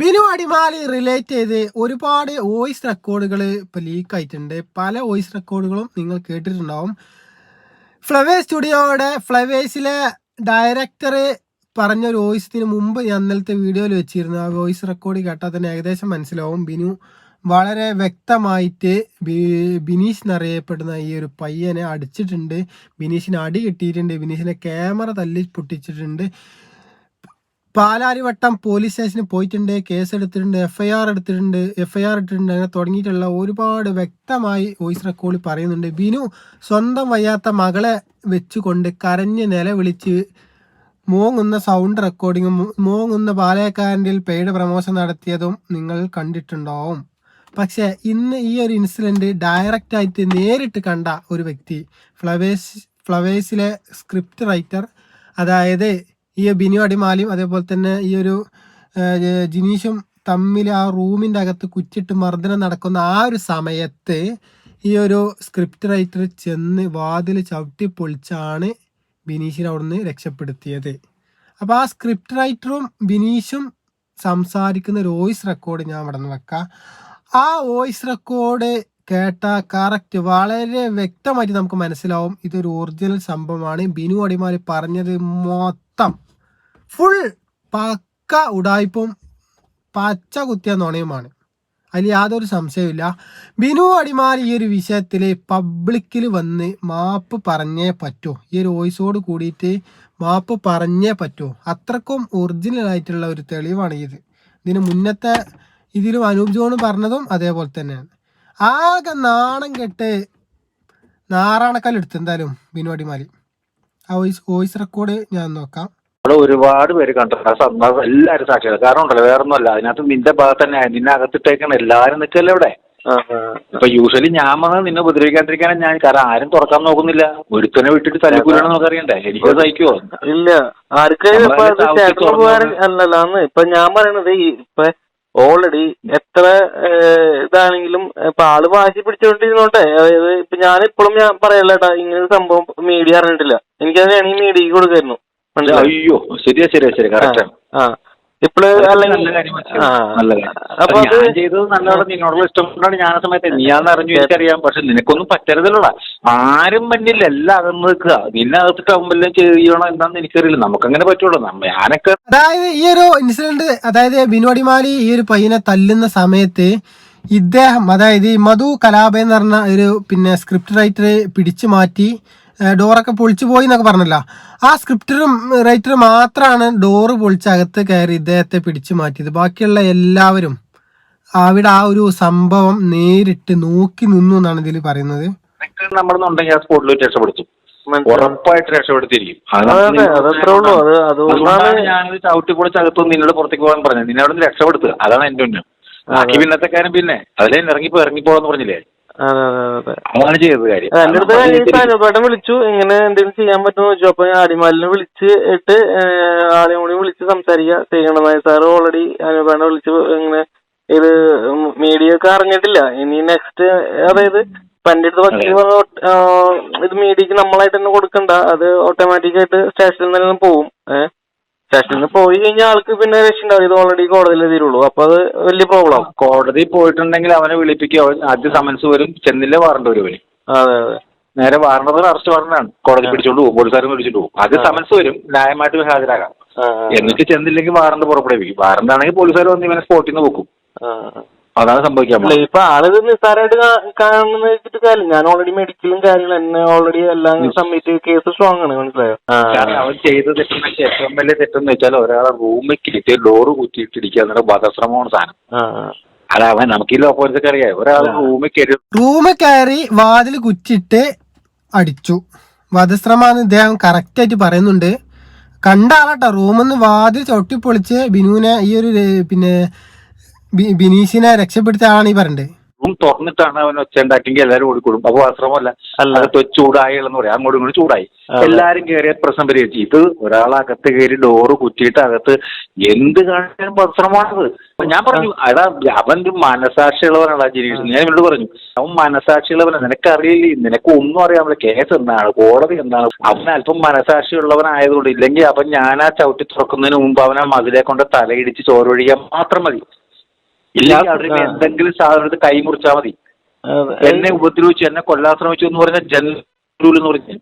Binu Adimali relate ചെയ്ത് ഒരുപാട് voice റെക്കോർഡുകൾ ഇപ്പോൾ ലീക്ക് ആയിട്ടുണ്ട്. പല വോയിസ് റെക്കോർഡുകളും നിങ്ങൾ കേട്ടിട്ടുണ്ടാവും. ഫ്ലവേഴ്സ് സ്റ്റുഡിയോയുടെ ഫ്ലവേഴ്സിലെ ഡയറക്ടർ പറഞ്ഞ ഒരു വോയിസിന് മുമ്പ് ഞാൻ ഇന്നലത്തെ വീഡിയോയിൽ വെച്ചിരുന്നു. ആ വോയിസ് റെക്കോർഡ് കേട്ടാൽ തന്നെ ഏകദേശം മനസ്സിലാവും. ബിനു വളരെ വ്യക്തമായിട്ട് ബിനീഷ് എന്നറിയപ്പെടുന്ന ഈ ഒരു പയ്യനെ അടിച്ചിട്ടുണ്ട്. ബിനീഷിന് അടി കിട്ടിയിട്ടുണ്ട്. ബിനീഷിനെ ക്യാമറ തല്ലി പൊട്ടിച്ചിട്ടുണ്ട്. പാലാരിവട്ടം പോലീസ് സ്റ്റേഷനിൽ പോയിട്ടുണ്ട് കേസ് എടുത്തിട്ടുണ്ട് എഫ്ഐആർ എടുത്തിട്ടുണ്ട് എഫ് ഐ ആർ ഇട്ടിട്ടുണ്ട് അങ്ങനെ തുടങ്ങിയിട്ടുള്ള ഒരുപാട് വ്യക്തമായി വോയിസ് റെക്കോർഡിൽ പറയുന്നുണ്ട്. ബിനു സ്വന്തം വയ്യാത്ത മകളെ വെച്ചുകൊണ്ട് കരഞ്ഞ് നിലവിളിച്ച് മോങ്ങുന്ന സൗണ്ട് റെക്കോർഡിങ്ങും മോങ്ങുന്ന പാലക്കാരന്റെ പെയ്ഡ് പ്രമോഷൻ നടത്തിയതും നിങ്ങൾ കണ്ടിട്ടുണ്ടാവും. പക്ഷേ ഇന്ന് ഈ ഒരു ഇൻസിഡന്റ് ഡയറക്റ്റായിട്ട് നേരിട്ട് കണ്ട ഒരു വ്യക്തി ഫ്ലവേഴ്സ് ഫ്ലവേഴ്സിലെ സ്ക്രിപ്റ്റ് റൈറ്റർ അതായത് ഈ ബിനു അടിമാലിയും അതേപോലെ തന്നെ ഈ ഒരു ജിനീഷും തമ്മിൽ ആ റൂമിന്റെ അകത്ത് കുറ്റിട്ട് മർദ്ദനം നടക്കുന്ന ആ ഒരു സമയത്ത് ഈ ഒരു സ്ക്രിപ്റ്റ് റൈറ്റർ ചെന്ന് വാതിൽ ചവിട്ടി പൊളിച്ചാണ് ബിനീഷിനെ അവിടുന്ന് രക്ഷപ്പെടുത്തിയത്. അപ്പോൾ ആ സ്ക്രിപ്റ്റ് റൈറ്ററും ബിനീഷും സംസാരിക്കുന്ന ഒരു വോയിസ് റെക്കോർഡ് ഞാൻ ഇവിടെ നിന്ന് വെക്കാം. ആ വോയിസ് റെക്കോർഡ് കേട്ട കറക്റ്റ് വളരെ വ്യക്തമായിട്ട് നമുക്ക് മനസ്സിലാവും. ഇതൊരു ഒറിജിനൽ സംഭവമാണ്. ബിനു അടിമാലി പറഞ്ഞത് മൊത്തം ഫുൾ പക്ക ഉടായ്പും പച്ച കുത്തിയ നുണയുമാണ്. അതിൽ യാതൊരു സംശയമില്ല ബിനു അടിമാലി ഈ ഒരു വിഷയത്തിൽ പബ്ലിക്കിൽ വന്ന് മാപ്പ് പറഞ്ഞേ പറ്റൂ. ഈ ഒരു വോയിസോട് കൂടിയിട്ട് മാപ്പ് പറഞ്ഞേ പറ്റൂ. അത്രക്കും ഒറിജിനൽ ആയിട്ടുള്ള ഒരു തെളിവാണ് ഇത്. ഇതിന് മുന്നത്തെ ഇതിലും അനൂപ് ജോൺ പറഞ്ഞതും അതേപോലെ തന്നെയാണ്. ആകെ നാണം കെട്ട് നാറാണക്കല്ലെടുത്ത് എന്തായാലും ബിനു അടിമാലി. ആ വോയിസ് വോയിസ് റെക്കോർഡ് ഞാൻ നോക്കാം. അവിടെ ഒരുപാട് പേര് കണ്ടിട്ടുണ്ട് എല്ലാവരും സാക്ഷികൾ കാരണം ഉണ്ടല്ലോ വേറെ ഒന്നുമല്ല അതിനകത്ത് നിന്റെ ഭാഗത്ത് തന്നെ നിന്നെ അകത്തിട്ടേക്കാണ് എല്ലാവരും നിൽക്കല്ലേ ഇവിടെ ഇപ്പൊ യൂഷ്വലി ഞാൻ വന്ന് നിന്നെ ഉപദ്രവിക്കാണ്ടിരിക്കാനാണ് ഞാൻ. കാരണം ആരും തുറക്കാൻ നോക്കുന്നില്ല. ഒരുത്തനെ വിട്ടിട്ട് തലക്കൂലാണ് നമുക്ക് അറിയണ്ടേ? എനിക്ക് സഹിക്കുവോ? ഇല്ല. ഉപകാരം അല്ലല്ലാന്ന് ഇപ്പൊ ഞാൻ പറയണത് ഇപ്പൊ ഓൾറെഡി എത്ര ഇതാണെങ്കിലും ഇപ്പൊ ആൾ വാശി പിടിച്ചോണ്ടിരുന്നോട്ടെ അതായത് ഇപ്പൊ ഞാൻ ഇപ്പോഴും ഞാൻ പറയല്ലേട്ടാ ഇങ്ങനെ സംഭവം മീഡിയ അറിഞ്ഞിട്ടില്ല. എനിക്കത് വേണമെങ്കിൽ മീഡിയക്ക് കൊടുക്കായിരുന്നു? അയ്യോ ശരിയാ ശരിയാ ശരി കറക്റ്റ് ആ. ഇപ്പോൾ അല്ലെങ്കിൽ. അപ്പൊ ഞാൻ ചെയ്തത് നല്ലോണം നിന്നോടുള്ള ഇഷ്ടം കൊണ്ടാണ് ഞാൻ ആ സമയത്ത് നീയാന്ന് അറിഞ്ഞു എനിക്കറിയാം. പക്ഷെ നിനക്കൊന്നും പറ്റരുതല്ല ആരും മഞ്ഞില്ല എല്ലാം അകന്ന് നിൽക്കുക. നിന്നെ അകത്തിട്ടാകുമ്പോൾ ചെയ്യണോ എന്താന്ന് എനിക്കറിയില്ല. നമുക്കങ്ങനെ പറ്റുള്ളൂ. നമ്മ- ഞാനൊക്കെ അതായത് ഈ ഒരു ഇൻസിഡന്റ് അതായത് ബിനോടിമാലി ഈ ഒരു പയ്യനെ തല്ലുന്ന സമയത്ത് ഇദ്ദേഹം അതായത് ഈ മധു കലാപ എന്ന് പറഞ്ഞ ഒരു പിന്നെ സ്ക്രിപ്റ്റ് റൈറ്ററെ പിടിച്ചു മാറ്റി ഡോറൊക്കെ പൊളിച്ചു പോയി എന്നൊക്കെ പറഞ്ഞല്ലോ. ആ സ്ക്രിപ്റ്ററും റൈറ്ററും മാത്രമാണ് ഡോറ് പൊളിച്ച് അകത്ത് കയറി ഇദ്ദേഹത്തെ പിടിച്ചു മാറ്റിയത്. ബാക്കിയുള്ള എല്ലാവരും അവിടെ ആ ഒരു സംഭവം നേരിട്ട് നോക്കി നിന്നു എന്നാണ് ഇതിൽ പറയുന്നത്. നമ്മളെന്നുണ്ടെങ്കിൽ ആ സ്പോട്ടിൽ വെച്ച് രക്ഷപ്പെടുത്തും. മനസ്സിലായോ? ഉറപ്പായിട്ട് രക്ഷപ്പെടുത്തിയിരിക്കും. അതുകൊണ്ടാണ് ചവിട്ടി അകത്ത് നിന്നോട് പുറത്തേക്ക് പോകാൻ പറഞ്ഞത്. നിന്നെ അവിടെ നിന്ന് രക്ഷപ്പെടുത്തുക. അതാണ് എന്റെ ഉന്നം. ബാക്കി പിന്നത്തെ കാര്യം പിന്നെ. അതിലെ ഇറങ്ങിപ്പോ ഇറങ്ങിപ്പോന്ന് പറഞ്ഞില്ലേ? അതാണ് ചെയ്തത് കാര്യം. എന്റെ അടുത്ത് വിളിച്ചു. ഇങ്ങനെ എന്തെങ്കിലും ചെയ്യാൻ പറ്റുമോ ചോദിച്ചു. അപ്പൊ വിളിച്ച് ഇട്ട് ആളെയും കൂടി വിളിച്ച് സംസാരിക്കുക ചെയ്യണമായ സാറ് ഓൾറെഡി അനുപേട്ടനെ വിളിച്ച് ഇങ്ങനെ ഇത് മീഡിയ ഒക്കെ അറിഞ്ഞിട്ടില്ല. ഇനി നെക്സ്റ്റ് അതായത് ഇപ്പൊ എന്റെ അടുത്ത് വക്കീൽ പറഞ്ഞ ഇത് മീഡിയക്ക് നമ്മളായിട്ട് തന്നെ കൊടുക്കണ്ട. അത് ഓട്ടോമാറ്റിക് ആയിട്ട് സ്റ്റേഷനിൽ നിന്നും പോവും. ഏഹ് സ്റ്റേഷനിൽ പോയി കഴിഞ്ഞാൽ ആൾക്ക് പിന്നെ രക്ഷ ഇത് ഓൾറെഡി കോടതിയിൽ തീരുള്ളൂ അപ്പൊ അത് വലിയ പ്രോബ്ലം കോടതി പോയിട്ടുണ്ടെങ്കിൽ അവനെ വിളിപ്പിക്കുക അവൻ ആദ്യം സമൻസ് വരും. ചെന്നില്ല വാറണ്ട് വരും അവന്. അതെ അതെ. നേരെ വാറണ്ടത് അറസ്റ്റ് വാറണ്ടാണ് കോടതി പിടിച്ചോണ്ട് പോകും പോലീസുകാരും പിടിച്ചോണ്ട് പോകും ആദ്യം സമൻസ് വരും. ന്യായമായിട്ട് ഹാജരാകാം. എന്നിട്ട് ചെന്നില്ലെങ്കിൽ വാറണ്ട് പുറപ്പെടുവിക്കും. വാറണ്ട് ആണെങ്കിൽ പോലീസുകാർ വന്ന് ഇവനെ സ്പോട്ടിൽ നിന്ന് വെക്കും. അതാണ് സംഭവിക്കാൻ അല്ല. ഇപ്പൊ ആളിത് നിസ്സാരമായിട്ട് കാണുന്ന വെച്ചിട്ട് കാര്യം ഞാൻ ഓൾറെഡി മെഡിക്കലും കാര്യങ്ങളും എന്നെ ഓൾറെഡി എല്ലാം സബ്മിറ്റ് കേസ് സ്ട്രോങ് ആണ് മനസ്സിലായോ? കാരണം അവൻ ചെയ്ത തെറ്റെന്ന് വെച്ചാൽ ഏറ്റവും വലിയ തെറ്റെന്ന് വെച്ചാൽ ഒരാളെ റൂമിൽ കിട്ടി ഡോറ് കുത്തിയിട്ടിരിക്കുക എന്നുള്ള വധശ്രമമാണ് സാധനം. അല്ല അവൻ നമുക്ക് ഈ ലോപ്പോലത്തൊക്കെ അറിയാം. ഒരാളെ റൂമിൽ കയറി റൂമിൽ കയറി വാതിൽ കുറ്റിട്ട് അടിച്ചു. വധശ്രമാന്ന് ഇദ്ദേഹം കറക്റ്റ് ആയിട്ട് പറയുന്നുണ്ട്. കണ്ട ആളാട്ടോ റൂമിൽ നിന്ന് വാതിൽ ചൊട്ടിപ്പൊളിച്ച് ബിനുവിനെ ഈ ഒരു പിന്നെ ബിനീഷിനെ രക്ഷപ്പെടുത്തിയ ആളാണ് ഈ പറയണ്ടത് റൂം തുറന്നിട്ടാണ് അവൻ ഒച്ച ഉണ്ടാക്കിയെങ്കിൽ എല്ലാവരും ഓടിക്കൊടും അപ്പൊ ആശ്രമമല്ല. അല്ലാതെ അകത്ത് ചൂടായി എന്ന് പറയാം. അങ്ങോട്ടും ഇങ്ങോട്ടും ചൂടായി. എല്ലാരും കയറിയ പ്രശ്നം പരിഹരിച്ചു ഇത് ഒരാളകത്ത് കയറി ഡോറ് കുറ്റിയിട്ട് അകത്ത് എന്ത് കാണിച്ചാലും പരിശ്രമമാണത് ഞാൻ പറഞ്ഞു അടാ അവൻ മനസാക്ഷിയുള്ളവനാണ് മനസാക്ഷിയുള്ളവനാണ് ജിനീഷ്. ഞാൻ ഇവരോട് പറഞ്ഞു അവൻ മനസാക്ഷിയുള്ളവനാണ് നിനക്കറിയില്ലേ? നിനക്ക് ഒന്നും അറിയാമല്ലോ. കേസ് എന്താണ്? കോടതി എന്താണ്? അവൻ അല്പം മനസാക്ഷിയുള്ളവനായതുകൊണ്ട് ഇല്ലെങ്കിൽ അവൻ ഞാൻ ആ ചവിട്ടി തുറക്കുന്നതിന് മുമ്പ് അവൻ ആ മതിലെ കൊണ്ട് തലയിടിച്ച് ചോരൊഴിയാൻ മാത്രം മതി. എന്തെങ്കിലും സാധനത്ത് കൈ മുറിച്ചാൽ മതി. എന്നെ ഉപദ്രവിച്ചു എന്നെ കൊല്ലാൻ ശ്രമിച്ചു എന്ന് പറഞ്ഞ ജനൂലെന്ന് പറഞ്ഞു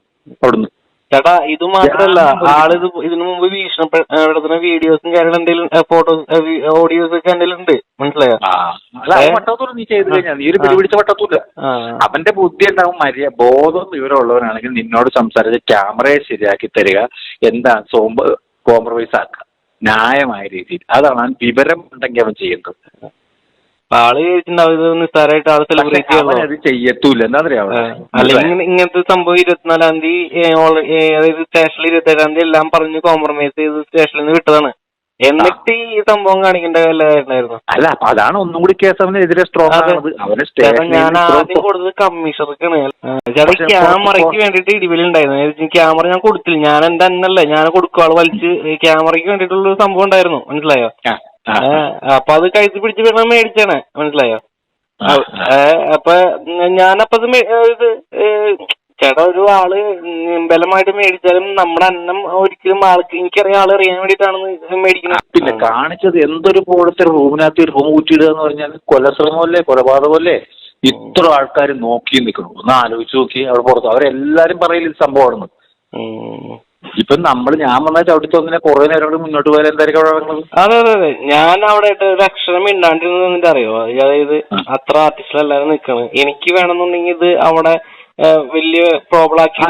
അവിടുന്ന്. ചേട്ടാ ഇത് മാത്രല്ല ആളിത് ഇതിനു മുമ്പ് ഭീഷണിപ്പെടുത്തുന്ന വീഡിയോസും കാര്യങ്ങളും എന്തെങ്കിലും ഫോട്ടോസ് ഓഡിയോസ് ഒക്കെ എന്തെങ്കിലും ഉണ്ട്? മനസ്സിലായോ? വട്ടത്തൂര് നീ ചെയ്ത് കഴിഞ്ഞാൽ നീ ഒരു പിടിപിടിച്ച വട്ടത്തൂല്ല അവന്റെ ബുദ്ധി ഉണ്ടാവും മര്യ ബോധം വിവരമുള്ളവനാണെങ്കിൽ നിന്നോട് സംസാരിച്ച് ക്യാമറയെ ശരിയാക്കി തരിക. എന്താ സോമ്പ് കോംപ്രമൈസ് ആക്കുക. ന്യായമായ രീതിയിൽ. അതാണ് വിവരം ഉണ്ടെങ്കിൽ അവൻ ചെയ്യുന്നത്. ആൾ ചോദിച്ചിട്ടുണ്ടാവും ഇത് നിസ്സാരമായിട്ട് ആൾ പക്ഷെ സെലിബ്രേറ്റ് അത് ചെയ്യത്തൂല്ല. എന്താ അല്ലെങ്കിൽ ഇങ്ങനത്തെ സംഭവം ഇരുപത്തിനാലാം തീയതി അതായത് സ്റ്റേഷനിൽ ഇരുപത്തേഴാം തീയതി എല്ലാം പറഞ്ഞ് കോംപ്രമൈസ് ചെയ്ത് സ്റ്റേഷനിൽ നിന്ന് വിട്ടതാണ്. എന്നിട്ട് ഈ സംഭവം കാണിക്കേണ്ട അല്ല അപ്പൊ അതാണ് ഒന്നും കൂടി കേസ് അവനെതിരെ സ്ട്രോങ്. ആണത്. അവന് ഞാൻ ആദ്യം കൊടുത്തത് കമ്മീഷണർക്കാണ് ചേട്ടാ ക്യാമറയ്ക്ക് വേണ്ടിട്ട് ഇടിവിലുണ്ടായിരുന്നു ക്യാമറ ഞാൻ കൊടുത്തില്ല. ഞാൻ എന്റെ അന്നല്ല? ഞാൻ കൊടുക്കുവാൾ വലിച്ച്. ക്യാമറയ്ക്ക് വേണ്ടിട്ടുള്ള ഒരു സംഭവം ഉണ്ടായിരുന്നു. മനസ്സിലായോ? അപ്പൊ അത് കഴുത്തി പിടിച്ച് വേണം മേടിച്ചാണ്. മനസ്സിലായോ? അപ്പൊ ഞാനപ്പത് ഇത് ചേട്ടാ ഒരു ആൾ ബലമായിട്ട് മേടിച്ചാലും നമ്മുടെ അന്നം ഒരിക്കലും ആൾക്ക് എനിക്കറിയാം ആൾ അറിയാൻ വേണ്ടിയിട്ടാണ് മേടിക്കുന്നത്. പിന്നെ കാണിച്ചത് എന്തൊരു പോലത്തെ റൂമിനകത്ത് റൂം കൂട്ടിയിടുക എന്ന് പറഞ്ഞാൽ കൊലശ്രമമല്ലേ കൊലപാതകമല്ലേ ഇത്ര ആൾക്കാർ നോക്കി നിൽക്കണം ഒന്ന് ആലോചിച്ച് നോക്കി അവിടെ പുറത്ത്. അവരെല്ലാരും പറയില്ല ഇത് സംഭവമാണെന്ന്. ഇപ്പൊ നമ്മൾ ഞാൻ വന്നാൽ ചവിട്ടി ഒന്നിനെ കുറെ നേരം കൂടി മുന്നോട്ട് പോയാൽ എന്തായിരിക്കും അവിടെ നടക്കുന്നത്? അതെ അതെ അതെ. ഞാൻ അവിടെ ഒരു അക്ഷരം മിണ്ടാണ്ടിരുന്നിട്ട് അറിയോ അതായത് അത്ര ആർട്ടിസ്റ്റിലെല്ലാരും നിക്കണം എനിക്ക് വേണമെന്നുണ്ടെങ്കിൽ ഇത് അവിടെ വലിയ പ്രോബ്ലം ആക്കി.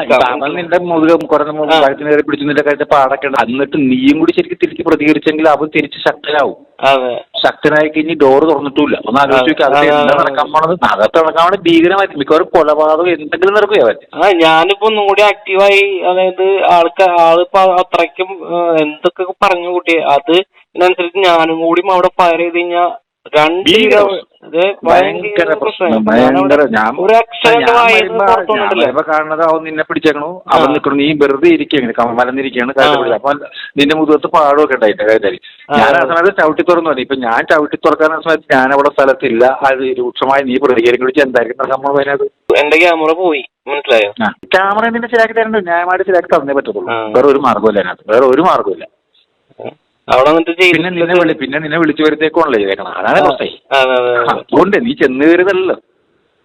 നിന്റെ മുതുക ആ. കഴുത്തിന് കയറി പിടിച്ചു നിന്റെ കഴിച്ച പാടൊക്കെ ഉണ്ട് എന്നിട്ട് നീയും കൂടി ശരിക്കും തിരിച്ച് പ്രതികരിച്ചെങ്കിൽ അവൻ തിരിച്ച് ശക്തനാവും. ശക്തനായി കഴിഞ്ഞ് ഡോറ് തുറന്നിട്ടില്ല. ഒന്ന് ആലോചിച്ചു ഭീകരമായിരിക്കും എന്താ നടക്കാൻ പോണത്? ഭീകരമായിട്ട് മിക്കവാറും കൊലപാതകം എന്തെങ്കിലും നടക്കുക അവൻ? ആ ഞാനിപ്പോ ഒന്നും കൂടി ആക്റ്റീവായി അതായത് ആൾക്ക് ആളിപ്പോ അത്രയ്ക്കും എന്തൊക്കെ പറഞ്ഞു കൂട്ടി അത് ഇതിനനുസരിച്ച് ഞാനും കൂടി അവിടെ ഫയർ ചെയ്ത് കഴിഞ്ഞാൽ ഭയങ്കര പ്രശ്നം. ഞാൻ വരുമ്പോ- കാണുന്നത് അവൻ നിന്നെ പിടിച്ചേക്കണു. അവൻ നിക്കണു. നിൽക്കണു നീ വെറുതെ ഇരിക്കുകയാണ് മലന്നിരിക്കുകയാണ് ആ. അപ്പൊ നിന്റെ മുതുകത്ത് പാടുമൊക്കെ ഉണ്ടായിട്ട് ഞാൻ ആ സമയത്ത് ചവിട്ടി തുറന്നു പറഞ്ഞു. ഇപ്പൊ ഞാൻ ചവിട്ടി തുറക്കാൻ സമയത്ത് ഞാൻ അവിടെ സ്ഥലത്തില്ല. അത് രൂക്ഷമായി നീ പ്രതികരിക്കും വിളിച്ച് എന്തായിരിക്കും? നമ്മൾ അതിനകത്ത് എന്റെ ക്യാമറ പോയി. മനസ്സിലായോ? ക്യാമറ നിന്നെ ശരിയാക്കി തരണ്ട ന്യായമായിട്ട് ശരിയാക്കി തന്നേ പറ്റത്തുള്ളൂ. വേറെ ഒരു മാർഗമില്ല അതിനകത്ത്. വേറെ ഒരു മാർഗമില്ല അവിടെ പിന്നെ നിന്നെ വിളി പിന്നെ നിന്നെ വിളിച്ചു ചെയ്തേക്കണം അതാണ് പ്രശ്നം. അതുകൊണ്ട് നീ ചെന്ന് കയറിയതല്ലോ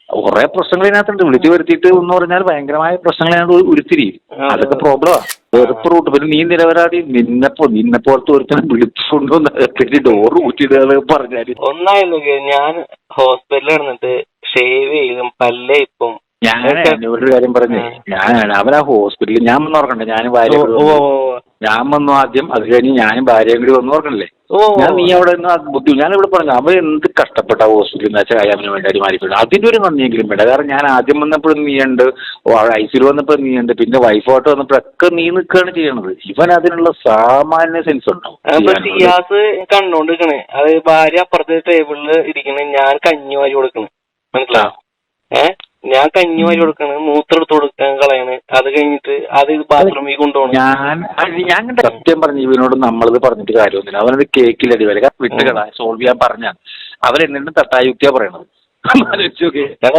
കുറെ പ്രശ്നങ്ങൾ ഇതിനകത്തുണ്ട് വിളിച്ചു വരുത്തിയിട്ട് എന്ന് പറഞ്ഞാൽ ഭയങ്കരമായ പ്രശ്നങ്ങൾ അതിനകത്ത് ഉരുത്തിരി. അതൊക്കെ പ്രോബ്ലമാ വെറുപ്പ് റൂട്ട് പിന്നെ നീ നിരപരാധി. നിന്നെപ്പോ നിന്നെപ്പോലത്തെ ഒരുത്തനെ വിളിച്ചുകൊണ്ടുവന്ന് ഡോർ കൂട്ടിയിടുക പറഞ്ഞാൽ. ഒന്നായിരുന്നു ഞാൻ ഹോസ്പിറ്റലിൽ കിടന്നിട്ട് ഷേവ് ചെയ്തും പല്ലേ ഇപ്പം ഞാൻ എന്നോട് കാര്യം പറഞ്ഞേ. ഞാൻ ആ ഹോസ്പിറ്റലിൽ ഞാൻ വന്ന് ഓർക്കണ്ടേ ഞാനും ഭാര്യ. ഞാൻ വന്നു ആദ്യം. അത് കഴിഞ്ഞ് ഞാനും ഭാര്യയും കൂടി വന്നു ഓർക്കണല്ലേ ഞാൻ നീ അവിടെ നിന്ന് ബുദ്ധി ഞാൻ ഇവിടെ പറഞ്ഞു അവൻ എന്ത് കഷ്ടപ്പെട്ട ഹോസ്പിറ്റലിൽ വെച്ചാൽ അയാമിന് വേണ്ടി അടിമാരിക്കണം അതിന്റെ ഒരു നന്ദിയെങ്കിലും വേണ്ട. കാരണം ഞാൻ ആദ്യം വന്നപ്പോഴും നീ ഉണ്ട്. ഐ സിയിൽ വന്നപ്പോൾ നീ ഉണ്ട്. പിന്നെ വൈഫോട്ട് വന്നപ്പോഴൊക്കെ നീ നിൽക്കുകയാണ് ചെയ്യണത്. ഇവൻ അതിനുള്ള സാമാന്യ സെൻസ് ഉണ്ടോ അപ്പൊ സിയാസ് കണ്ടോണ്ടിരിക്കണേ അത് ഭാര്യ അപ്പുറത്തെ ടേബിളിൽ ഇരിക്കണേ. ഞാൻ കഞ്ഞി വാരി കൊടുക്കണ്. മനസ്സിലായോ? ഏ? ഞാൻ കഞ്ഞി വാരി കൊടുക്കാണ്. മൂത്രം എടുത്ത് കൊടുക്കാൻ കളയാണ്. അത് കഴിഞ്ഞിട്ട് അത് ബാത്റൂമിൽ കൊണ്ടുപോകണം. ഞാൻ ഞാൻ കണ്ട സത്യം പറഞ്ഞു ഇവനോട് നമ്മളിത് പറഞ്ഞിട്ട് കാര്യമൊന്നുമില്ല. അവനത് കേക്കില്ല അടി വരിക വിട്ടുകട സോൾവ് ചെയ്യാൻ പറഞ്ഞ അവൻ എന്നിട്ടും തട്ടായുക്തിയാ പറയണത്.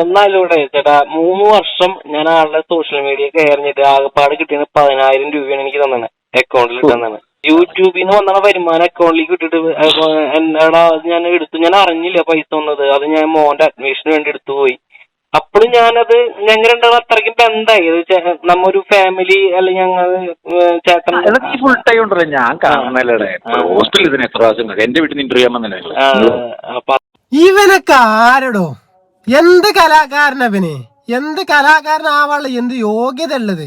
ഒന്നാലൂടെ ചേട്ടാ മൂന്ന് വർഷം ഞാൻ ആളുടെ സോഷ്യൽ മീഡിയ കയറിഞ്ഞിട്ട് ആകെപ്പാട് കിട്ടിയത് പതിനായിരം രൂപയാണ് എനിക്ക് തന്നെ അക്കൗണ്ടിൽ തന്നെ യൂട്യൂബിൽ നിന്ന് വന്ന വരുമാനം അക്കൗണ്ടിലേക്ക് ഇട്ടിട്ട് എന്നാടാ ഞാൻ എടുത്തു. ഞാൻ അറിഞ്ഞില്ല പൈസ വന്നത് അത് ഞാൻ മോന്റെ അഡ്മിഷന് വേണ്ടി എടുത്തു പോയി. അപ്പോഴും ഞാനത് ഞങ്ങൾ രണ്ടാളും അത്രയ്ക്കും ബന്ധായി നമ്മൊരു ചേ- നമ്മ ഒരു ഫാമിലി അല്ലെങ്കിൽ ഞങ്ങൾ ചേട്ടൻ അല്ല നീ ഫുൾ ടൈം ഉണ്ടല്ലോ. ഞാൻ കാണുന്നല്ലേ ആ. ഹോസ്പിറ്റലിൽ ഇതിന് എത്ര പ്രാവശ്യം എന്റെ വീട്ടിൽ നിന്ന് ഇന്റർവ്യൂ ഇവനൊക്കെ ആരടോ? എന്ത് കലാകാരനവന്? എന്ത് കലാകാരനാവാനുള്ള എന്ത് യോഗ്യത ഉള്ളത്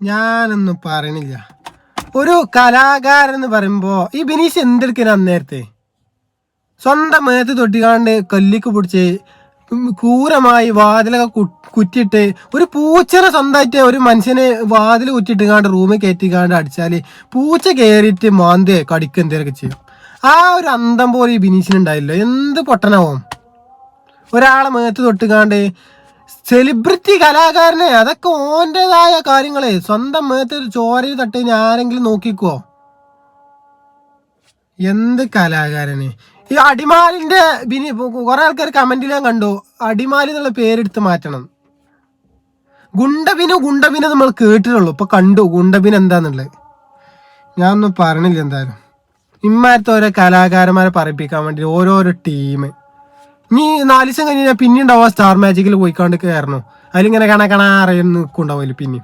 ഞാനൊന്നും പറയണില്ല. ഒരു കലാകാരൻ എന്ന് പറയുമ്പോ ഈ ബിനീഷ് എന്തെടുക്കണ അന്നേരത്തെ? സ്വന്തം മേത്ത് തൊട്ടിക്കാണ്ട് കല്ലിക്ക് പിടിച്ച് ക്രൂരമായി വാതിലൊക്കെ കുറ്റിട്ട് ഒരു പൂച്ചനെ സ്വന്തമായിട്ട് ഒരു മനുഷ്യനെ വാതിൽ കുറ്റിട്ടുകാണ്ട് റൂമിൽ കയറ്റിക്കാണ്ട് അടിച്ചാൽ പൂച്ച കയറിയിട്ട് മാന്തി കടിക്കുക എന്തെങ്കിലുമൊക്കെ ചെയ്യും. ആ ഒരു അന്തം പോലെ ഈ ബിനീഷിന് ഉണ്ടായില്ല? എന്ത് പൊട്ടനാവും? ഒരാളെ മേത്ത് തൊട്ടുകാണ്ട് സെലിബ്രിറ്റി കലാകാരനെ അതൊക്കെ ഓന്റെതായ കാര്യങ്ങളെ. സ്വന്തം മേത്ത് ഒരു ചോരയിൽ തട്ടി ആരെങ്കിലും നോക്കിക്കോ. എന്ത് കലാകാരന്? ഈ അടിമാലിന്റെ ബിനി കുറെ ആൾക്കാർ കമന്റിൽ ഞാൻ കണ്ടു. അടിമാലി എന്നുള്ള പേരെടുത്ത് മാറ്റണം. ഗുണ്ടബിനു ഗുണ്ടബിന് നമ്മൾ കേട്ടിട്ടുള്ളൂ. ഇപ്പൊ കണ്ടു. ഗുണ്ടബിന് എന്താന്നുള്ളത്. ഞാൻ ഒന്നും പറഞ്ഞില്ല എന്തായാലും. ഇമ്മാരത്തെ ഓരോ കലാകാരന്മാരെ പറയിപ്പിക്കാൻ വേണ്ടി ഓരോരോ ടീം നീ നാല് ദിവസം കഴിഞ്ഞ് ഞാൻ പിന്നെ ഉണ്ടാവുക സ്റ്റാർ മാജിക്കിൽ പോയിക്കാണ്ട് കയറണോ അതിലിങ്ങനെ കണക്കണ കണ അറിയുന്ന നിൽക്കുണ്ടാവില്ല പിന്നെ.